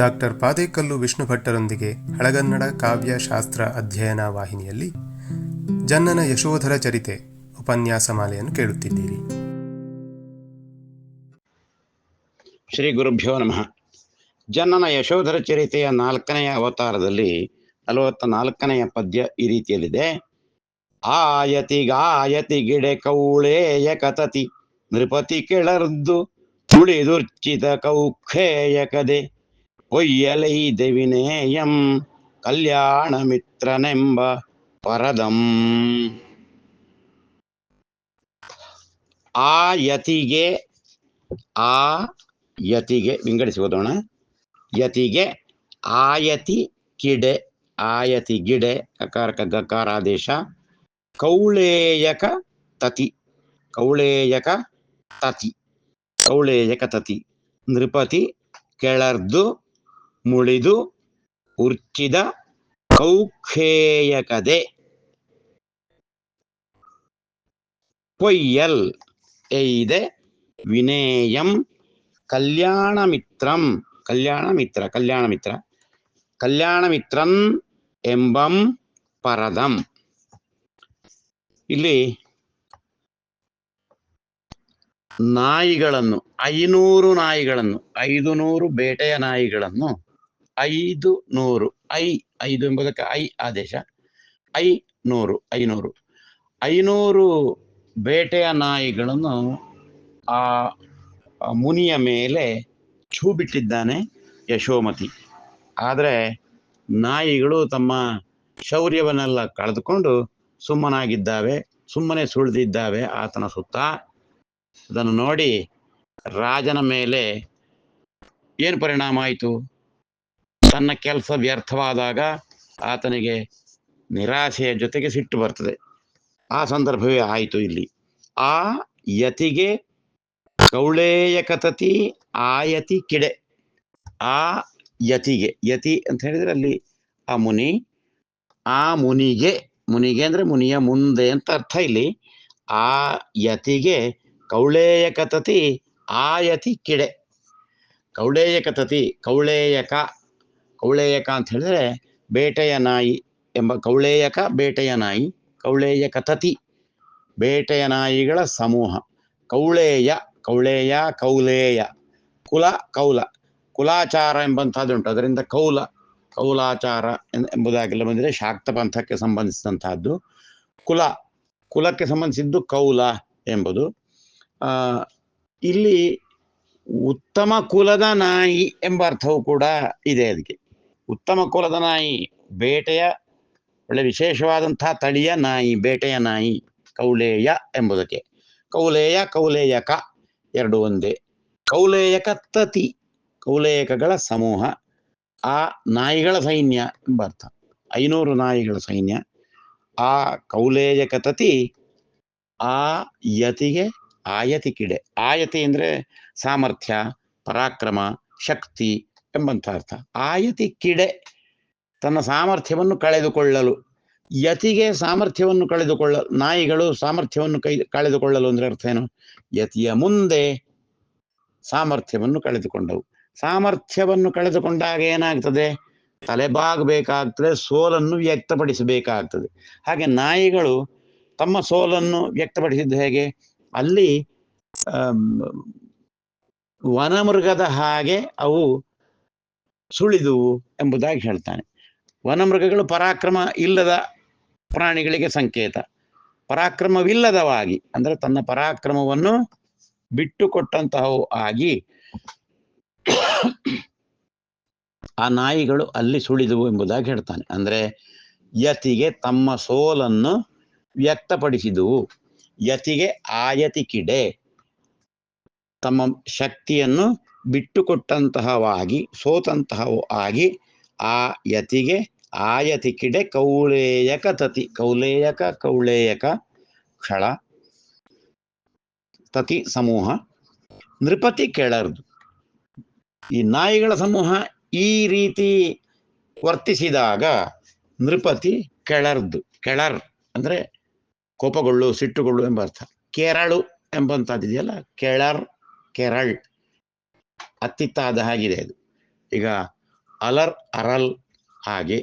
Doctor Padekallu Vishnu ಭಟ್ಟರೊಂದಿಗೆ ಹಳಗನ್ನಡ ಕಾವ್ಯ ಶಾಸ್ತ್ರ ಅಧ್ಯಯನ ವಾಹಿನಿಯಲ್ಲಿ ಜನ್ನನ ಯಶೋಧರ ಚರಿತೆ ಉಪನ್ಯಾಸ ಮಾಲೆಯನ್ನು ಕೇಳುತ್ತಿದ್ದೀರಿ. ಶ್ರೀ ಗುರುಭ್ಯೋ ನಮಃ. ಜನ್ನನ ಯಶೋಧರ ಚರಿತೆಯ ನಾಲ್ಕನೆಯ ಅವತಾರದಲ್ಲಿ ನಲವತ್ತ ನಾಲ್ಕನೆಯ ಪದ್ಯ ಈ ರೀತಿಯಲ್ಲಿದೆ. ಆಯತಿ ಗಾಯತಿ ಗಿಡೆ ಕೌಳೇಯ ಕತತಿ ನೃಪತಿ ಕೆಳರ್ದು ತುಳಿದುರ್ಚಿತ ಕೌಖೇಯ ಕದೆ. ಒಯ್ಯಲೈದೆ ದೇವಿನೇಯಂ ಕಲ್ಯಾಣ ಮಿತ್ರನೆಂಬ ಪರದಂ ಆ ಯತಿಗೆ ಆ ಯತಿಗೆ ವಿಂಗಡಿಸಿ ಓದೋಣ ಯತಿಗೆ ಆಯತಿ ಕಿಡೆ ಆಯತಿ ಗಿಡೆ ಕಕಾರಕ ಗಕಾರಾದೇಶ ಕೌಳೇಯಕ ತತಿ ಕೌಳೇಯಕ ತತಿ ಕೌಳೇಯಕ ತತಿ ನೃಪತಿ ಕೆಳರ್ದು ಮುಳಿದು ಉರ್ಚಿದ ಕೌಖೇಯಕದೆ. ಕೊಯ್ಯಲ್ ಎಯ್ದೆ ವಿನೇಯಂ ಕಲ್ಯಾಣ ಮಿತ್ರಂ ಕಲ್ಯಾಣ ಮಿತ್ರ ಕಲ್ಯಾಣ ಮಿತ್ರ ಕಲ್ಯಾಣ ಮಿತ್ರಂ ಎಂಬಂ ಪರದಂ. ಇಲ್ಲಿ ನಾಯಿಗಳನ್ನು, ಐನೂರು ನಾಯಿಗಳನ್ನು ಐದು ನೂರು ಬೇಟೆಯ ನಾಯಿಗಳನ್ನು ಐದು ನೂರು. ಐ, ಐದು ಎಂಬುದಕ್ಕೆ ಐ ಆದೇಶ. ಐ ನೂರು, ಐನೂರು. ಐನೂರು ಬೇಟೆಯ ನಾಯಿಗಳನ್ನು ಆ ಮುನಿಯ ಮೇಲೆ ಛೂ ಬಿಟ್ಟಿದ್ದಾನೆ ಯಶೋಮತಿ. ಆದರೆ ನಾಯಿಗಳು ತಮ್ಮ ಶೌರ್ಯವನ್ನೆಲ್ಲ ಕಳೆದುಕೊಂಡು ಸುಮ್ಮನಾಗಿದ್ದಾವೆ, ಸುಮ್ಮನೆ ಸುಳಿದಿದ್ದಾವೆ ಆತನ ಸುತ್ತ. ಅದನ್ನು ನೋಡಿ ರಾಜನ ಮೇಲೆ ಏನು ಪರಿಣಾಮ ಆಯಿತು? ತನ್ನ ಕೆಲಸ ವ್ಯರ್ಥವಾದಾಗ ಆತನಿಗೆ ನಿರಾಶೆಯ ಜೊತೆಗೆ ಸಿಟ್ಟು ಬರ್ತದೆ. ಆ ಸಂದರ್ಭವೇ ಆಯಿತು ಇಲ್ಲಿ. ಆ ಯತಿಗೆ ಕೌಳೇಯ ಕತತಿ ಆಯತಿ ಕಿಡೆ. ಆ ಯತಿಗೆ, ಯತಿ ಅಂತ ಹೇಳಿದ್ರೆ ಅಲ್ಲಿ ಆ ಮುನಿ, ಆ ಮುನಿಗೆ ಮುನಿಗೆ ಅಂದರೆ ಮುನಿಯ ಮುಂದೆ ಅಂತ ಅರ್ಥ ಇಲ್ಲಿ. ಆ ಯತಿಗೆ ಕೌಳೇಯ ಕತತಿ ಆಯತಿ ಕಿಡೆ. ಕೌಳೇಯ ಕತತಿ ಕೌಳೇಯಕ ಕೌಳೇಯಕ ಅಂತ ಹೇಳಿದ್ರೆ ಬೇಟೆಯ ನಾಯಿ ಎಂಬ ಕೌಳೇಯಕ, ಬೇಟೆಯ ನಾಯಿ ಕೌಳೇಯ ತತಿ, ಬೇಟೆಯ ನಾಯಿಗಳ ಸಮೂಹ. ಕೌಳೇಯ ಕೌಳೇಯ, ಕೌಲೇಯ, ಕುಲ, ಕೌಲ. ಕುಲಾಚಾರ ಎಂಬಂತಹದ್ದುಂಟು ಅದರಿಂದ ಕೌಲ, ಕೌಲಾಚಾರ ಎಂಬುದಾಗಿಲ್ಲ. ಬಂದರೆ ಶಾಕ್ತ ಪಂಥಕ್ಕೆ ಸಂಬಂಧಿಸಿದಂತಹದ್ದು ಕುಲ, ಕುಲಕ್ಕೆ ಸಂಬಂಧಿಸಿದ್ದು ಕೌಲ ಎಂಬುದು. ಇಲ್ಲಿ ಉತ್ತಮ ಕುಲದ ನಾಯಿ ಎಂಬ ಅರ್ಥವು ಕೂಡ ಇದೆ ಅದಕ್ಕೆ ಉತ್ತಮ ಕುಲದ ನಾಯಿ, ಬೇಟೆಯ, ಒಳ್ಳೆ ವಿಶೇಷವಾದಂತಹ ತಳಿಯ ನಾಯಿ, ಬೇಟೆಯ ನಾಯಿ, ಕೌಲೇಯ ಎಂಬುದಕ್ಕೆ. ಕೌಲೇಯ, ಕೌಲೇಯಕ, ಎರಡು ಒಂದೇ. ಕೌಲೇಯಕ ತತಿ ಕೌಲೇಯಕಗಳ ಸಮೂಹ. ಆ ನಾಯಿಗಳ ಸೈನ್ಯ ಎಂಬ ಅರ್ಥ. ಐನೂರು ನಾಯಿಗಳ ಸೈನ್ಯ. ಆ ಕೌಲೇಯಕ ತತಿ ಆ ಯತಿಗೆ ಆಯತಿ ಕಿಡೆ. ಆಯತಿ ಅಂದ್ರೆ ಸಾಮರ್ಥ್ಯ, ಪರಾಕ್ರಮ, ಶಕ್ತಿ ಎಂಬಂಥ ಅರ್ಥ. ಆಯತಿ ಕಿಡೆ ತನ್ನ ಸಾಮರ್ಥ್ಯವನ್ನು ಕಳೆದುಕೊಳ್ಳಲು, ಯತಿಗೆ ಸಾಮರ್ಥ್ಯವನ್ನು ಕಳೆದುಕೊಳ್ಳ, ನಾಯಿಗಳು ಸಾಮರ್ಥ್ಯವನ್ನು ಕೈ, ಕಳೆದುಕೊಳ್ಳಲು ಅಂದ್ರೆ ಅರ್ಥ ಏನು? ಯತಿಯ ಮುಂದೆ ಸಾಮರ್ಥ್ಯವನ್ನು ಕಳೆದುಕೊಂಡವು. ಸಾಮರ್ಥ್ಯವನ್ನು ಕಳೆದುಕೊಂಡಾಗ ಏನಾಗ್ತದೆ? ತಲೆಬಾಗಬೇಕಾಗ್ತದೆ ಸೋಲನ್ನು ವ್ಯಕ್ತಪಡಿಸಬೇಕಾಗ್ತದೆ. ಹಾಗೆ ನಾಯಿಗಳು ತಮ್ಮ ಸೋಲನ್ನು ವ್ಯಕ್ತಪಡಿಸಿದ್ದು ಹೇಗೆ? ಅಲ್ಲಿ ವನಮೃಗದ ಹಾಗೆ ಅವು ಸುಳಿದುವು ಎಂಬುದಾಗಿ ಹೇಳ್ತಾನೆ. ವನಮೃಗಗಳು ಪರಾಕ್ರಮ ಇಲ್ಲದ ಪ್ರಾಣಿಗಳಿಗೆ ಸಂಕೇತ. ಪರಾಕ್ರಮವಿಲ್ಲದವಾಗಿ, ಅಂದ್ರೆ ತನ್ನ ಪರಾಕ್ರಮವನ್ನು ಬಿಟ್ಟುಕೊಟ್ಟಂತಹವು ಆಗಿ ಆ ನಾಯಿಗಳು ಅಲ್ಲಿ ಸುಳಿದುವು ಎಂಬುದಾಗಿ ಹೇಳ್ತಾನೆ. ಅಂದ್ರೆ ಯತಿಗೆ ತಮ್ಮ ಸೋಲನ್ನು ವ್ಯಕ್ತಪಡಿಸಿದುವು. ಯತಿಗೆ ಆಯತಿ ಕಿಡೆ ತಮ್ಮ ಶಕ್ತಿಯನ್ನು ಬಿಟ್ಟುಕೊಟ್ಟಂತಹವಾಗಿ, ಸೋತಂತಹವು ಆಗಿ, ಆ ಯತಿಗೆ ಆಯತಿ ಕಿಡೆ ಕೌಳೇಯಕ ತತಿ ಕೌಲೇಯಕ ಕೌಳೇಯಕ ಕ್ಷಳ ತತಿ ಸಮೂಹ ನೃಪತಿ ಕೆಳರ್ದು. ಈ ನಾಯಿಗಳ ಸಮೂಹ ಈ ರೀತಿ ವರ್ತಿಸಿದಾಗ ನೃಪತಿ ಕೆಳರ್ದು. ಕೆಳರ್ ಅಂದ್ರೆ ಕೋಪಗೊಳ್ಳು, ಸಿಟ್ಟುಗೊಳ್ಳು ಎಂಬ ಅರ್ಥ. ಕೆರಳು ಎಂಬಂತಹದ್ದಿದೆಯಲ್ಲ ಕೆಳರ್, ಕೆರಳ್. ಅತ್ತಿತ್ತ ಆದ ಹಾಗಿದೆ ಅದು. ಈಗ ಅಲರ್ ಅರಲ್ ಹಾಗೆ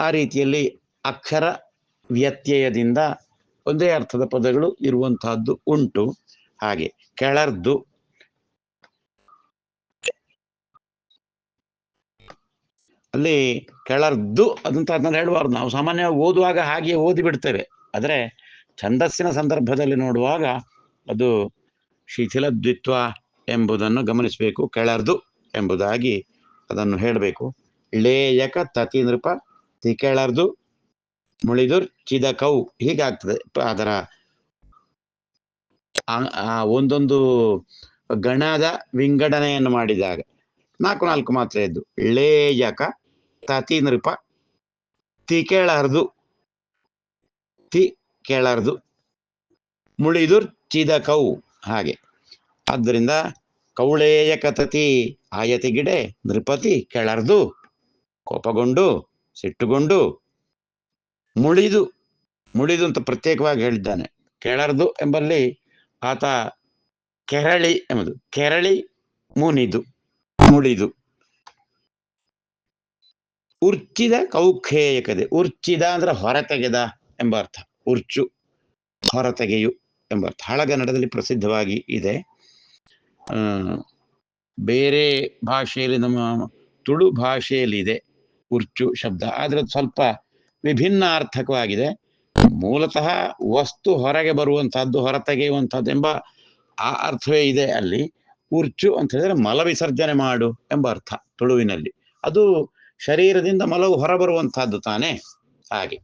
ಆ ರೀತಿಯಲ್ಲಿ ಅಕ್ಷರ ವ್ಯತ್ಯಯದಿಂದ ಒಂದೇ ಅರ್ಥದ ಪದಗಳು ಇರುವಂತಹದ್ದು ಉಂಟು. ಹಾಗೆ ಕೆಳರ್ದು ಅಲ್ಲಿ ಕೆಳರ್ದು ಅದಂತ ಅದನ್ನ ಹೇಳಬಾರ್ದು ನಾವು ಸಾಮಾನ್ಯವಾಗಿ ಓದುವಾಗ ಹಾಗೆ ಓದಿ ಬಿಡ್ತೇವೆ. ಆದರೆ ಛಂದಸ್ಸಿನ ಸಂದರ್ಭದಲ್ಲಿ ನೋಡುವಾಗ ಅದು ಶಿಥಿಲ ದ್ವಿತ್ವ ಎಂಬುದನ್ನು ಗಮನಿಸಬೇಕು, ಕೆಳರ್ದು ಎಂಬುದಾಗಿ ಅದನ್ನು ಹೇಳಬೇಕು. ಲೇಯಕ ತತಿ ನೃಪ ತಿ ಕೆಳರ್ದು ಮುಳಿದುರ್ ಚಿದಕೌ ಹೀಗಾಗ್ತದೆ. ಅದರ ಒಂದೊಂದು ಗಣದ ವಿಂಗಡಣೆಯನ್ನು ಮಾಡಿದಾಗ ನಾಲ್ಕು ನಾಲ್ಕು ಮಾತ್ರ ಇದ್ದು ಲೇಯಕ ತತಿ ನೃಪ ತಿ ಕೇಳರ್ದು ತಿ ಕೆಳರ್ದು ಮುಳಿದುರ್ ಚಿದಕೌ ಹಾಗೆ. ಆದ್ದರಿಂದ ಕೌಳೇಯ ಕತತಿ ಆಯತಿಗಿಡೆ ನೃಪತಿ ಕೆಳರ್ದು ಕೋಪಗೊಂಡು ಸಿಟ್ಟುಗೊಂಡು ಮುಳಿದು ಮುಳಿದು ಅಂತ ಪ್ರತ್ಯೇಕವಾಗಿ ಹೇಳಿದ್ದಾನೆ. ಕೆಳರ್ದು ಎಂಬಲ್ಲಿ ಆತ ಕೆರಳಿ ಎಂಬುದು, ಕೆರಳಿ ಮುನಿದು, ಮುಳಿದು. ಉರ್ಚಿದ ಕೌಖೇಯಕದೆ ಉರ್ಚಿದ ಅಂದ್ರೆ ಹೊರತೆಗೆದ ಎಂಬ ಅರ್ಥ. ಉರ್ಚು ಹೊರತೆಗೆಯು ಎಂಬ ಹಳಗನ್ನಡದಲ್ಲಿ ಪ್ರಸಿದ್ಧವಾಗಿ ಇದೆ. ಬೇರೆ ಭಾಷೆಯಲ್ಲಿ ನಮ್ಮ ತುಳು ಭಾಷೆಯಲ್ಲಿ ಇದೆ ಉರ್ಚು ಶಬ್ದ. ಆದ್ರೆ ಸ್ವಲ್ಪ ವಿಭಿನ್ನ ಅರ್ಥಕವಾಗಿದೆ ಮೂಲತಃ ವಸ್ತು ಹೊರಗೆ ಬರುವಂತಹದ್ದು, ಹೊರತೆಗೆಯುವಂತಹದ್ದು ಎಂಬ ಆ ಅರ್ಥವೇ ಇದೆ ಅಲ್ಲಿ. ಉರ್ಚು ಅಂತ ಹೇಳಿದ್ರೆ ಮಲ ವಿಸರ್ಜನೆ ಮಾಡು ಎಂಬ ಅರ್ಥ ತುಳುವಿನಲ್ಲಿ. ಅದು ಶರೀರದಿಂದ ಮಲವು ಹೊರಬರುವಂತಹದ್ದು ತಾನೇ ಹಾಗೆ.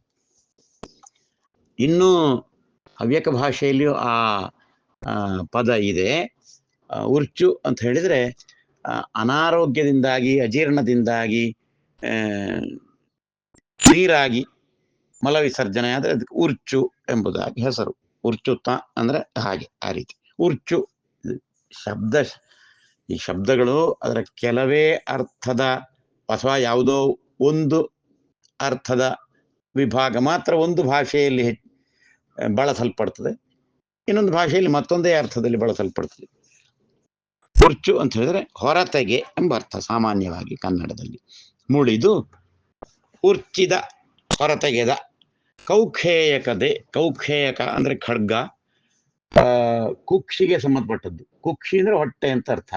ಇನ್ನು ಹವ್ಯಕ ಭಾಷೆಯಲ್ಲಿಯೂ ಆ ಪದ ಇದೆ. ಉರ್ಚು ಅಂತ ಹೇಳಿದ್ರೆ ಅನಾರೋಗ್ಯದಿಂದಾಗಿ, ಅಜೀರ್ಣದಿಂದಾಗಿ ನೀರಾಗಿ ಮಲ ವಿಸರ್ಜನೆ ಆದ್ರೆ ಅದಕ್ಕೆ ಉರ್ಚು ಎಂಬುದಾಗಿ ಹೆಸರು. ಉರ್ಚುತ ಅಂದ್ರೆ ಹಾಗೆ, ಆ ರೀತಿ. ಉರ್ಚು ಶಬ್ದ, ಈ ಶಬ್ದಗಳು ಅದರ ಕೆಲವೇ ಅರ್ಥದ ಅಥವಾ ಯಾವುದೋ ಒಂದು ಅರ್ಥದ ವಿಭಾಗ ಮಾತ್ರ ಒಂದು ಭಾಷೆಯಲ್ಲಿ ಬಳಸಲ್ಪಡ್ತದೆ. ಇನ್ನೊಂದು ಭಾಷೆಯಲ್ಲಿ ಮತ್ತೊಂದೇ ಅರ್ಥದಲ್ಲಿ ಬಳಸಲ್ಪಡ್ತದೆ. ಪುರ್ಚು ಅಂತ ಹೇಳಿದ್ರೆ ಹೊರತೆಗೆ ಎಂಬ ಅರ್ಥ ಸಾಮಾನ್ಯವಾಗಿ ಕನ್ನಡದಲ್ಲಿ. ಮುಳಿದು ಉರ್ಚಿದ ಹೊರತೆಗೆದ, ಕೌಖೇಯಕದೆ, ಕೌಖೇಯಕ ಅಂದ್ರೆ ಖಡ್ಗ ಕುಕ್ಷಿಗೆ ಸಂಬಂಧಪಟ್ಟದ್ದು. ಕುಕ್ಷಿ ಅಂದ್ರೆ ಹೊಟ್ಟೆ ಅಂತ ಅರ್ಥ,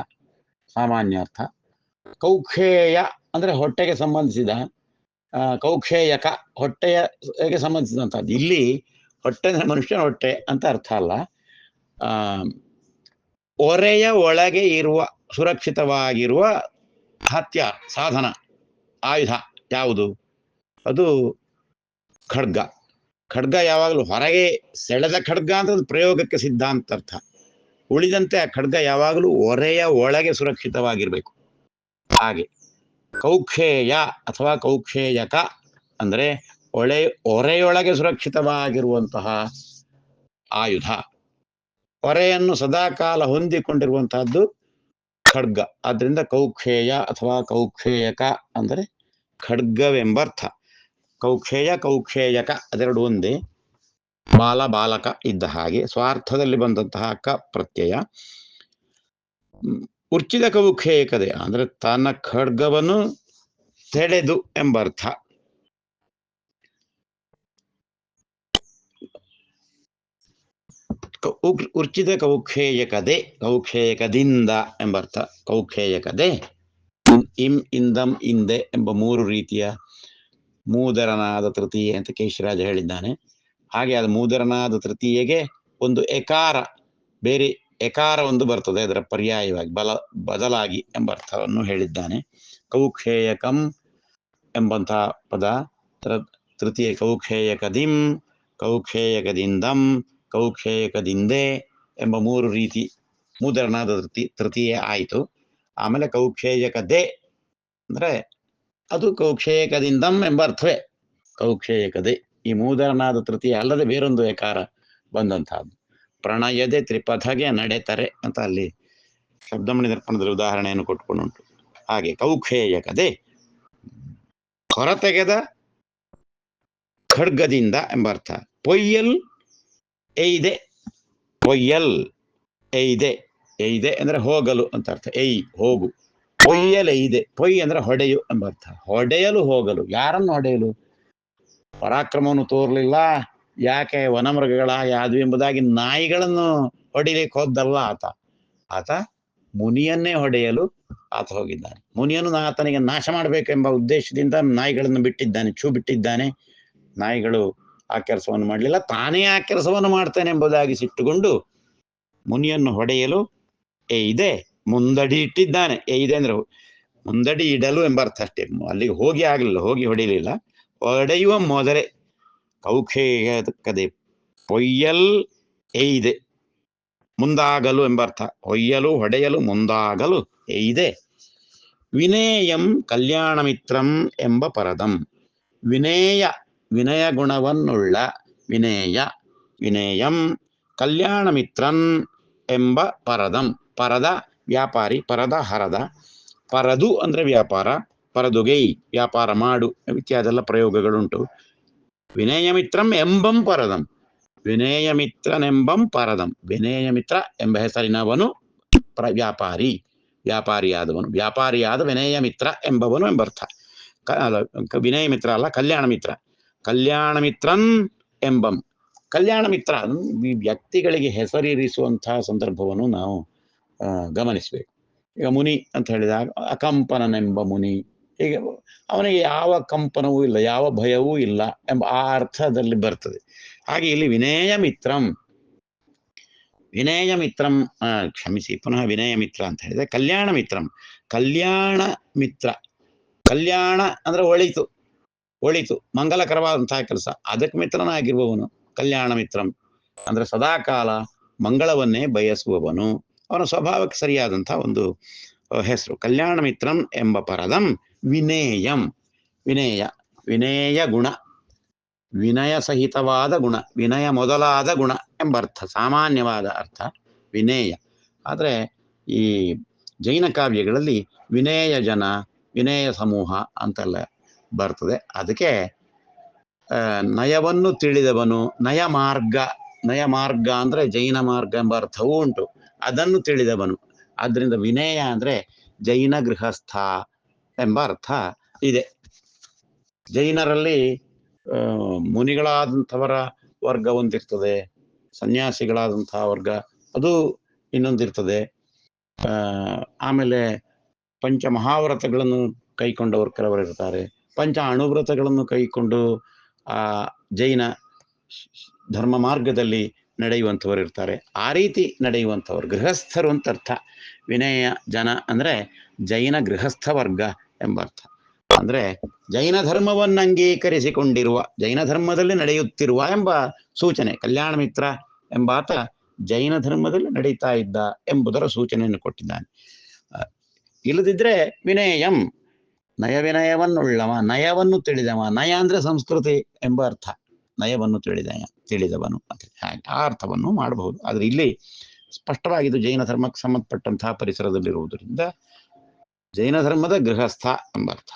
ಸಾಮಾನ್ಯ ಅರ್ಥ. ಕೌಖೇಯ ಅಂದ್ರೆ ಹೊಟ್ಟೆಗೆ ಸಂಬಂಧಿಸಿದ ಕೌಖೇಯಕ ಹೊಟ್ಟೆಯಗೆ ಸಂಬಂಧಿಸಿದಂತಹದ್ದು. ಇಲ್ಲಿ ಹೊಟ್ಟೆ ಅಂದರೆ ಮನುಷ್ಯನ ಹೊಟ್ಟೆ ಅಂತ ಅರ್ಥ ಅಲ್ಲ. ಒರೆಯ ಒಳಗೆ ಇರುವ, ಸುರಕ್ಷಿತವಾಗಿರುವ ಹತ್ಯ, ಸಾಧನ, ಆಯುಧ ಯಾವುದು? ಅದು ಖಡ್ಗ. ಖಡ್ಗ ಯಾವಾಗಲೂ ಹೊರಗೆ ಸೆಳೆದ ಖಡ್ಗ ಅಂತ ಪ್ರಯೋಗಕ್ಕೆ ಸಿದ್ಧ ಅಂತ ಅರ್ಥ. ಉಳಿದಂತೆ ಆ ಖಡ್ಗ ಯಾವಾಗಲೂ ಒರೆಯ ಒಳಗೆ ಸುರಕ್ಷಿತವಾಗಿರಬೇಕು. ಹಾಗೆ. ಕೌಕ್ಷೇಯ ಅಥವಾ ಕೌಕ್ಷೇಯಕ ಅಂದ್ರೆ ಒಳೆ, ಒರೆಯೊಳಗೆ ಸುರಕ್ಷಿತವಾಗಿರುವಂತಹ ಆಯುಧ ಹೊರೆಯನ್ನು ಸದಾಕಾಲ ಹೊಂದಿಕೊಂಡಿರುವಂತಹದ್ದು ಖಡ್ಗ. ಆದ್ರಿಂದ ಕೌಖೇಯ ಅಥವಾ ಕೌಖೇಯಕ ಅಂದರೆ ಖಡ್ಗವೆಂಬರ್ಥ ಕೌಖೇಯ ಕೌಖೇಯಕ ಅದೆರಡು ಒಂದೇ. ಬಾಲ, ಬಾಲಕ ಇದ್ದ ಹಾಗೆ ಸ್ವಾರ್ಥದಲ್ಲಿ ಬಂದಂತಹ ಕ ಪ್ರತ್ಯಯ. ಉರ್ಚಿದ ಕೌಖೇಯಕದೆ ಅಂದ್ರೆ ತನ್ನ ಖಡ್ಗವನ್ನು ತೆಳೆದು ಎಂಬರ್ಥ ಕೌ- ಉಕ್- ಉರ್ಚಿತ ಕೌಖೇಯಕದೆ ಕೌಖೇಯಕದಿಂದ ಎಂಬರ್ಥ. ಕೌಖೇಯಕದೆ ಇಂ- ಇಂದಂ, ಇಂದೆ ಎಂಬ ಮೂರು ರೀತಿಯ ಮೂದರನಾದ ತೃತೀಯ ಅಂತ ಕೇಶರಾಜ ಹೇಳಿದ್ದಾನೆ. ಹಾಗೆ ಅದು ಮೂದರನಾದ ತೃತೀಯಗೆ ಒಂದು ಎಕಾರ ಬೇರೆ ಎಕಾರ ಒಂದು ಬರ್ತದೆ, ಅದರ ಪರ್ಯಾಯವಾಗಿ, ಬಲ, ಬದಲಾಗಿ ಎಂಬ ಅರ್ಥವನ್ನು ಹೇಳಿದ್ದಾನೆ. ಕೌಖೇಯಕಂ ಎಂಬಂತಹ ಪದ ತೃತೀಯ ಕೌಖೇಯಕದಿಂ ಕೌಖೇಯಕದಿಂದಂ ಕೌಖೇಯಕದಿಂದೆ ಎಂಬ ಮೂರು ರೀತಿ ಮೂದರನಾದ ತೃತಿ, ತೃತೀಯ ಆಯಿತು. ಆಮೇಲೆ ಕೌಕ್ಷೇಯಕದೆ ಅಂದರೆ ಅದು ಕೌಕ್ಷೇಯಕದಿಂದಂ ಎಂಬ ಅರ್ಥವೇ. ಕೌಕ್ಷೇಯಕದೆ ಈ ಮೂದರನಾದ ತೃತೀಯ ಅಲ್ಲದೆ ಬೇರೊಂದು ಏಕಾರ ಬಂದಂತಹದ್ದು ಪ್ರಣಯದೆ ತ್ರಿಪಥಗೆ ನಡೆತರೆ ಅಂತ ಅಲ್ಲಿ ಶಬ್ದಮಣಿ ದರ್ಪಣದಲ್ಲಿ ಉದಾಹರಣೆಯನ್ನು ಕೊಟ್ಟುಕೊಂಡುಂಟು. ಹಾಗೆ ಕೌಕ್ಷೇಯಕದೆ ಹೊರತೆಗೆದ ಖಡ್ಗದಿಂದ ಎಂಬ ಅರ್ಥ. ಪೊಯ್ಯಲ್ ಎಯ್ದೆ ಒಯ್ಯಲ್ ಎಯ್ದೆ ಎಯ್ದೆ ಅಂದ್ರೆ ಹೋಗಲು ಅಂತ ಅರ್ಥ ಎಯ್ ಹೋಗು ಒಯ್ಯಲೆಯ್ದೆ ಪೊಯ್ ಅಂದ್ರೆ ಹೊಡೆಯು ಎಂಬ ಅರ್ಥ ಹೊಡೆಯಲು ಹೋಗಲು ಯಾರನ್ನು ಹೊಡೆಯಲು ಪರಾಕ್ರಮವನ್ನು ತೋರ್ಲಿಲ್ಲ ಯಾಕೆ ವನಮೃಗಗಳ ಯಾದು ಎಂಬುದಾಗಿ ನಾಯಿಗಳನ್ನು ಹೊಡಿಲಿಕ್ಕೆ ಹೋದ್ದಲ್ಲ ಆತ ಆತ ಮುನಿಯನ್ನೇ ಹೊಡೆಯಲು ಆತ ಹೋಗಿದ್ದಾನೆ. ಮುನಿಯನ್ನು ಆತನಿಗೆ ನಾಶ ಮಾಡಬೇಕೆಂಬ ಉದ್ದೇಶದಿಂದ ನಾಯಿಗಳನ್ನು ಬಿಟ್ಟಿದ್ದಾನೆ, ಚೂ ಬಿಟ್ಟಿದ್ದಾನೆ. ನಾಯಿಗಳು ಆ ಕೆಲಸವನ್ನು ಮಾಡಲಿಲ್ಲ. ತಾನೇ ಆ ಕೆಲಸವನ್ನು ಮಾಡ್ತಾನೆ ಎಂಬುದಾಗಿ ಸಿಟ್ಟುಕೊಂಡು ಮುನಿಯನ್ನು ಹೊಡೆಯಲು ಏ ಇದೆ ಮುಂದಡಿ ಇಟ್ಟಿದ್ದಾನೆ. ಏ ಇದೆ ಅಂದ್ರೆ ಮುಂದಡಿ ಇಡಲು ಎಂಬ ಅರ್ಥ ಅಷ್ಟೇ. ಅಲ್ಲಿಗೆ ಹೋಗಿ ಆಗಲಿಲ್ಲ, ಹೋಗಿ ಹೊಡೆಯಲಿಲ್ಲ. ಹೊಡೆಯುವ ಮೊದಲೇ ಕೌಖೇಯ ಕದೆ ಪೊಯ್ಯಲ್ ಎಯ್ದೆ ಮುಂದಾಗಲು ಎಂಬ ಅರ್ಥ. ಹೊಯ್ಯಲು, ಹೊಡೆಯಲು, ಮುಂದಾಗಲು ಎಯ್ದೆ ವಿನೇಯಂ ಕಲ್ಯಾಣ ಮಿತ್ರಂ ಎಂಬ ಪರದಂ. ವಿನೇಯ ವಿನಯ ಗುಣವನ್ನುಳ್ಳ ವಿನೇಯ, ವಿನೇಯಂ ಕಲ್ಯಾಣ ಮಿತ್ರನ್ ಎಂಬ ಪರದಂ. ಪರದ ವ್ಯಾಪಾರಿ, ಪರದ ಹರದ. ಪರದು ಅಂದ್ರೆ ವ್ಯಾಪಾರ ಪರದುಗೈ ವ್ಯಾಪಾರ ಮಾಡು ಇತ್ಯಾದೆಲ್ಲ ಪ್ರಯೋಗಗಳುಂಟು. ವಿನಯ ಮಿತ್ರಂ ಎಂಬಂ ಪರದಂ. ವಿನಯ ಮಿತ್ರನೆಂಬಂ ಪರದಂ. ವಿನಯ ಮಿತ್ರ ಎಂಬ ಹೆಸರಿನವನು ಪ್ರ ವ್ಯಾಪಾರಿ, ವ್ಯಾಪಾರಿಯಾದವನು. ವ್ಯಾಪಾರಿಯಾದ ವಿನಯ ಮಿತ್ರ ಎಂಬವನು ಎಂಬರ್ಥ. ಕ ವಿನಯ ಮಿತ್ರ ಅಲ್ಲ ಕಲ್ಯಾಣ ಮಿತ್ರ ಕಲ್ಯಾಣ ಮಿತ್ರನ್ ಎಂಬಂ. ಕಲ್ಯಾಣ ಮಿತ್ರ ಈ ವ್ಯಕ್ತಿಗಳಿಗೆ ಹೆಸರಿರಿಸುವಂತಹ ಸಂದರ್ಭವನ್ನು ನಾವು ಗಮನಿಸಬೇಕು. ಈಗ ಮುನಿ ಅಂತ ಹೇಳಿದಾಗ ಅಕಂಪನನೆಂಬ ಮುನಿ. ಹೀಗೆ ಅವನಿಗೆ ಯಾವ ಕಂಪನವೂ ಇಲ್ಲ, ಯಾವ ಭಯವೂ ಇಲ್ಲ ಎಂಬ ಆ ಅರ್ಥದಲ್ಲಿ ಬರ್ತದೆ. ಹಾಗೆ ಇಲ್ಲಿ ವಿನಯ ಮಿತ್ರಂ ವಿನಯ ಮಿತ್ರಂ ಕ್ಷಮಿಸಿ, ಪುನಃ ವಿನಯ ಮಿತ್ರ ಅಂತ ಹೇಳಿದ್ರೆ ಕಲ್ಯಾಣ ಮಿತ್ರಂ ಕಲ್ಯಾಣ ಮಿತ್ರ ಕಲ್ಯಾಣ ಅಂದ್ರೆ ಒಳಿತು. ಒಳಿತು. ಮಂಗಲಕರವಾದಂತಹ ಕೆಲಸ. ಅದಕ್ಕೆ ಮಿತ್ರನಾಗಿರುವವನು, ಕಲ್ಯಾಣ ಮಿತ್ರಂ. ಅಂದ್ರೆ ಸದಾಕಾಲ ಮಂಗಳವನ್ನೇ ಬಯಸುವವನು. ಅವನ ಸ್ವಭಾವಕ್ಕೆ ಸರಿಯಾದಂತಹ ಒಂದು ಹೆಸರು. ಕಲ್ಯಾಣ ಮಿತ್ರಂ ಎಂಬ ಪರದಂ ವಿನೇಯಂ. ವಿನೇಯ. ವಿನೇಯ ಗುಣ. ವಿನಯ ಸಹಿತವಾದ ಗುಣ. ವಿನಯ ಮೊದಲಾದ ಗುಣ ಎಂಬ ಅರ್ಥ. ಸಾಮಾನ್ಯವಾದ ಅರ್ಥ. ವಿನೇಯ. ಆದರೆ ಈ ಜೈನ ಕಾವ್ಯಗಳಲ್ಲಿ ವಿನಯ ಜನ, ವಿನೇಯ ಸಮೂಹ ಅಂತೆಲ್ಲ ಬರ್ತದೆ. ಅದಕ್ಕೆ ನಯವನ್ನು ತಿಳಿದವನು ನಯ ಮಾರ್ಗ ನಯ ಮಾರ್ಗ ಅಂದ್ರೆ ಜೈನ ಮಾರ್ಗ ಎಂಬ ಅರ್ಥವೂ ಉಂಟು. ಅದನ್ನು ತಿಳಿದವನು. ಅದರಿಂದ ವಿನಯ ಅಂದ್ರೆ ಜೈನ ಗೃಹಸ್ಥ ಎಂಬ ಅರ್ಥ ಇದೆ. ಜೈನರಲ್ಲಿ ಮುನಿಗಳಾದಂಥವರ ವರ್ಗ ಒಂದಿರ್ತದೆ. ಸನ್ಯಾಸಿಗಳಾದಂತಹ ವರ್ಗ ಅದು ಇನ್ನೊಂದಿರ್ತದೆ. ಆಮೇಲೆ ಪಂಚ ಮಹಾವ್ರತಗಳನ್ನು ಕೈಕೊಂಡವರು ಕೆಲವರು ಇರ್ತಾರೆ ಪಂಚ ಅಣುವ್ರತಗಳನ್ನು ಕೈಕೊಂಡು ಆ ಜೈನ ಧರ್ಮ ಮಾರ್ಗದಲ್ಲಿ ನಡೆಯುವಂಥವ್ರು ಇರ್ತಾರೆ. ಆ ರೀತಿ ನಡೆಯುವಂಥವ್ರು, ಗೃಹಸ್ಥರು ಅಂತ ಅರ್ಥ. ವಿನಯ, ಜನ ಅಂದ್ರೆ ಜೈನ ಗೃಹಸ್ಥ ವರ್ಗ ಎಂಬ ಅರ್ಥ. ಅಂದ್ರೆ ಜೈನ ಧರ್ಮವನ್ನು ಅಂಗೀಕರಿಸಿಕೊಂಡಿರುವ, ಜೈನ ಧರ್ಮದಲ್ಲಿ ನಡೆಯುತ್ತಿರುವ ಎಂಬ ಸೂಚನೆ, ಕಲ್ಯಾಣ ಮಿತ್ರ ಎಂಬಾತ ಜೈನ ಧರ್ಮದಲ್ಲಿ ನಡೀತಾ ಇದ್ದ ಎಂಬುದರ ಸೂಚನೆಯನ್ನು ಕೊಟ್ಟಿದ್ದಾನೆ. ಇಲ್ಲದಿದ್ದರೆ ವಿನಯಂ ನಯ ವಿನಯವನ್ನುಳ್ಳವ ನಯವನ್ನು ತಿಳಿದವ, ನಯ ಅಂದ್ರೆ ಸಂಸ್ಕೃತಿ ಎಂಬ ಅರ್ಥ. ನಯವನ್ನು ತಿಳಿದ ತಿಳಿದವನು. ಅಂತ ಆ ಅರ್ಥವನ್ನು ಮಾಡಬಹುದು. ಆದ್ರೆ ಇಲ್ಲಿ ಸ್ಪಷ್ಟವಾಗಿದ್ದು ಜೈನ ಧರ್ಮಕ್ಕೆ ಸಂಬಂಧಪಟ್ಟಂತಹ ಪರಿಸರದಲ್ಲಿರುವುದರಿಂದ ಜೈನ ಧರ್ಮದ ಗೃಹಸ್ಥ ಎಂಬ ಅರ್ಥ.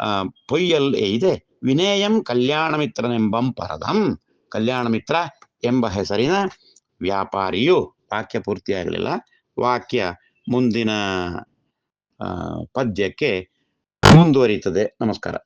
ಆ ಪೊಯ್ಯಲ್ ಇದೆ, ವಿನೇಯಂ ಕಲ್ಯಾಣ ಮಿತ್ರನೆಂಬಂ ಪರದಂ. ಕಲ್ಯಾಣ ಮಿತ್ರ ಎಂಬ ಹೆಸರಿನ ವ್ಯಾಪಾರಿಯು, ವಾಕ್ಯ ಪೂರ್ತಿಯಾಗಲಿಲ್ಲ. ವಾಕ್ಯ ಮುಂದಿನ ಪದ್ಯಕ್ಕೆ ಮುಂದುವರಿಯುತ್ತದೆ. ನಮಸ್ಕಾರ.